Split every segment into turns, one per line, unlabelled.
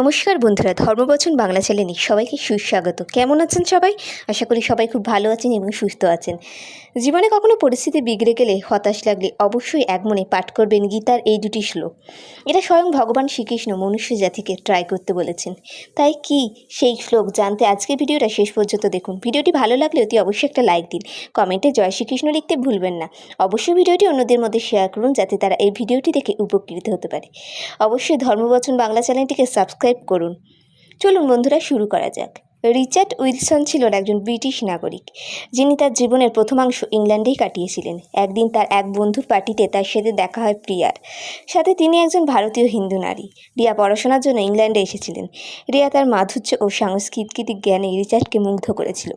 নমস্কার বন্ধুরা, ধর্মবচন বাংলা চ্যানেলে সবাইকে সুস্বাগত। কেমন আছেন সবাই? আশা করি সবাই খুব ভালো আছেন এবং সুস্থ আছেন। জীবনে কখনো পরিস্থিতি বিগড়ে গেলে হতাশ লাগলে অবশ্যই এক মনে পাঠ করবেন গীতার এই দুটি শ্লোক। এটা স্বয়ং ভগবান শ্রীকৃষ্ণ মনুষ্য জাতিকে ট্রাই করতে বলেছেন। তাই কি সেই শ্লোক জানতে আজকের ভিডিওটা শেষ পর্যন্ত দেখুন। ভিডিওটি ভালো লাগলে অতি অবশ্যই একটা লাইক দিন। কমেন্টে জয় শ্রীকৃষ্ণ লিখতে ভুলবেন না। অবশ্যই ভিডিওটি অন্যদের মধ্যে শেয়ার করুন যাতে তারা এই ভিডিওটি দেখে উপকৃত হতে পারে। অবশ্যই ধর্মবচন বাংলা চ্যানেলটিকে সাবস্ক্রাইব করুন। চলুন বন্ধুরা শুরু করা যাক। রিচার্ড উইলসন ছিলেন একজন ব্রিটিশ নাগরিক, যিনি তার জীবনের প্রথমাংশ ইংল্যান্ডেই কাটিয়েছিলেন। একদিন তার এক বন্ধুর পার্টিতে তার সাথে দেখা হয় প্রিয়ার। সাথে তিনি একজন ভারতীয় হিন্দু নারী। রিয়া পড়াশোনার জন্য ইংল্যান্ডে এসেছিলেন। রিয়া তার মাধুর্য ও সাংস্কৃতিক জ্ঞানে রিচার্ডকে মুগ্ধ করেছিল।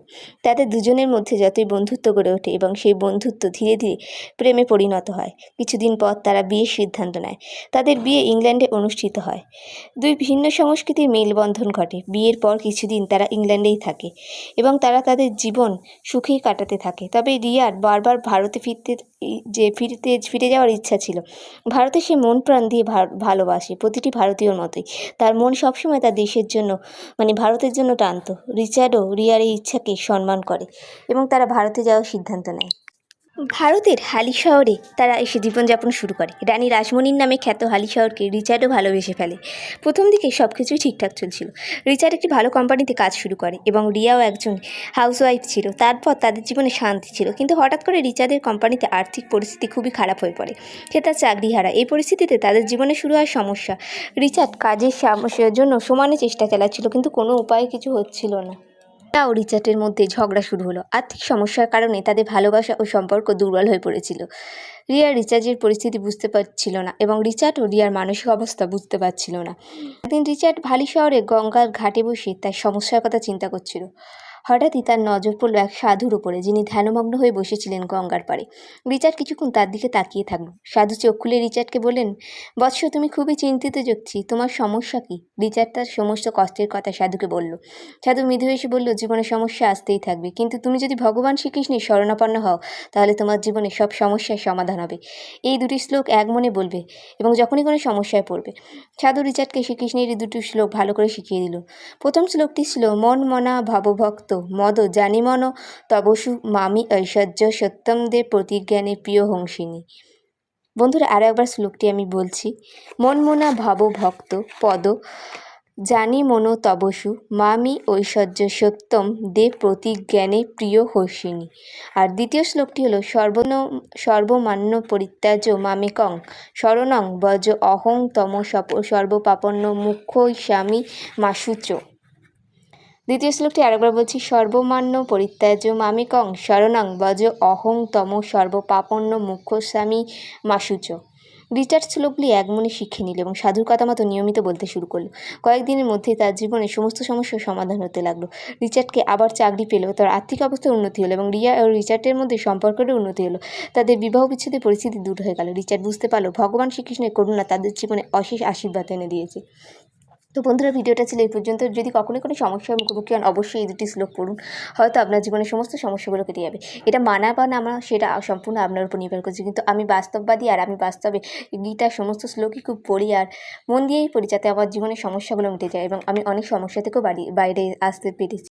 তাদের দুজনের মধ্যে যতই বন্ধুত্ব গড়ে ওঠে এবং সেই বন্ধুত্ব ধীরে ধীরে প্রেমে পরিণত হয়, কিছুদিন পর তারা বিয়ের সিদ্ধান্ত নেয়। তাদের বিয়ে ইংল্যান্ডে অনুষ্ঠিত হয়। দুই ভিন্ন সংস্কৃতির মেলবন্ধন ঘটে। বিয়ের পর কিছুদিন তারা ইংল্যান্ডেই থাকে এবং তারা তাদের জীবন সুখেই কাটাতে থাকে। তবে রিয়ার বারবার ভারতে ফিরতে, যে ফিরতে, ফিরে যাওয়ার ইচ্ছা ছিল, ভারতে সে মন প্রাণ দিয়ে ভালোবাসে প্রতিটি ভারতীয়র মতোই। তার মন সবসময় তার দেশের জন্য মানে ভারতের জন্য টানত। রিচার্ডও রিয়ার এই ইচ্ছাকে সম্মান করে এবং তারা ভারতে যাওয়ার সিদ্ধান্ত নেয়। ভারতের হালি শহরে তারা এসে জীবনযাপন শুরু করে। রানী রাসমণির নামে খ্যাত হালি শহরকে রিচার্ডও ভালোবেসে ফেলে। প্রথম দিকে সব কিছুই ঠিকঠাক চলছিল। রিচার্ড একটি ভালো কোম্পানিতে কাজ শুরু করে এবং রিয়াও একজন হাউসওয়াইফ ছিল। তারপর তাদের জীবনে শান্তি ছিল। কিন্তু হঠাৎ করে রিচার্ডের কোম্পানিতে আর্থিক পরিস্থিতি খুবই খারাপ হয়ে পড়ে। সে তার চাকরি হারা এই পরিস্থিতিতে তাদের জীবনে শুরু হয় সমস্যা। রিচার্ড কাজের জন্য সমানে চেষ্টা চালাচ্ছিল, কিন্তু কোনো উপায় কিছু হচ্ছিল না। রিয়া ও রিচার্ডের মধ্যে ঝগড়া শুরু হলো। আর্থিক সমস্যার কারণে তাদের ভালোবাসা ও সম্পর্ক দুর্বল হয়ে পড়েছিল। রিয়া রিচার্জের পরিস্থিতি বুঝতে পারছিল না এবং রিচার্ড ও রিয়ার মানসিক অবস্থা বুঝতে পারছিল না। একদিন রিচার্ড ভালি শহরে গঙ্গার ঘাটে বসে তার সমস্যার কথা চিন্তা করছিল। হঠাৎই তার নজর পড়ল এক সাধুর উপরে, যিনি ধ্যানমগ্ন হয়ে বসেছিলেন গঙ্গার পাড়ে। রিচার্ড কিছুক্ষণ তার দিকে তাকিয়ে থাকল। সাধু চোখ খুলে রিচার্ডকে বললেন, বৎস, তুমি খুবই চিন্তিত দেখছি তোমার সমস্যা কি? রিচার্ড তার সমস্ত কষ্টের কথা সাধুকে বলল। সাধু মৃদু এসে বলল, জীবনে সমস্যা আসতেই থাকবে, কিন্তু তুমি যদি ভগবান শ্রীকৃষ্ণের শরণাপন্ন হও, তাহলে তোমার জীবনে সব সমস্যার সমাধান হবে। এই দুটি শ্লোক এক মনে বলবে এবং যখনই কোনো সমস্যায় পড়বে। সাধু রিচার্ডকে শ্রীকৃষ্ণের এই দুটি শ্লোক ভালো করে শিখিয়ে দিল। প্রথম শ্লোকটি ছিল, মন মনা ভাবভক্ত মদ জানি মন তবসু মামি ঐশ্বর্য সত্যম দে প্রতিজ্ঞানে প্রিয় হংসিনী। বন্ধুরা আরও একবার শ্লোকটি আমি বলছি। মন মনা ভাব ভক্ত, পদ জানি মনো তবসু মামি ঐশ্বর্য সত্যম দে প্রতিজ্ঞানে প্রিয় হর্ষিণী। আর দ্বিতীয় শ্লোকটি হলো, সর্বন, সর্বমান্য পরিত্যাজ্য মামেকং, শরণং বজ অহং তম সর্বপাপন্ন মুখ্য স্বামী মাসুচ দ্বিতীয় শ্লোকটি আরেকবার বলছি, সর্বমান্য পরিত্যাজ্য মামিকং, শরণং বজ অহং তম সর্বপাপন্ন মুখ্য স্বামী মাসুচ। রিচার্ড শ্লোকগুলি এক মনে শিখে নিল এবং সাধুর কথা মতো নিয়মিত বলতে শুরু করল। কয়েকদিনের মধ্যেই তার জীবনে সমস্ত সমস্যার সমাধান হতে লাগল। রিচার্ডকে আবার চাকরি পেল, তার আর্থিক অবস্থার উন্নতি হলো এবং রিয়া ও রিচার্ডের মধ্যে সম্পর্কেরও উন্নতি হলো। তাদের বিবাহ বিচ্ছেদের পরিস্থিতি দূর হয়ে গেল। রিচার্ড বুঝতে পারল, ভগবান শ্রীকৃষ্ণের করুণা তাদের জীবনে অশেষ আশীর্বাদ এনে দিয়েছে। তো বন্ধুরা, ভিডিওটা ছিল এই পর্যন্ত। যদি কখনো কোনো সমস্যার মুখোমুখি হন, অবশ্যই এই দুটি শ্লোক পড়ুন। হয়তো আপনার জীবনের সমস্ত সমস্যাগুলো কেটে যাবে। এটা মানা বা না মানা, সেটা সম্পূর্ণ আপনার উপর নির্ভর করছে। কিন্তু আমি বাস্তববাদী আর আমি বাস্তবে গীতার সমস্ত শ্লোকই খুব পড়ি আর মন দিয়েই পড়ি, যাতে আমার জীবনের সমস্যাগুলো মিটে যায়। এবং আমি অনেক সমস্যা থেকেও বাড়ি, বাইরে আসতে পেরেছি।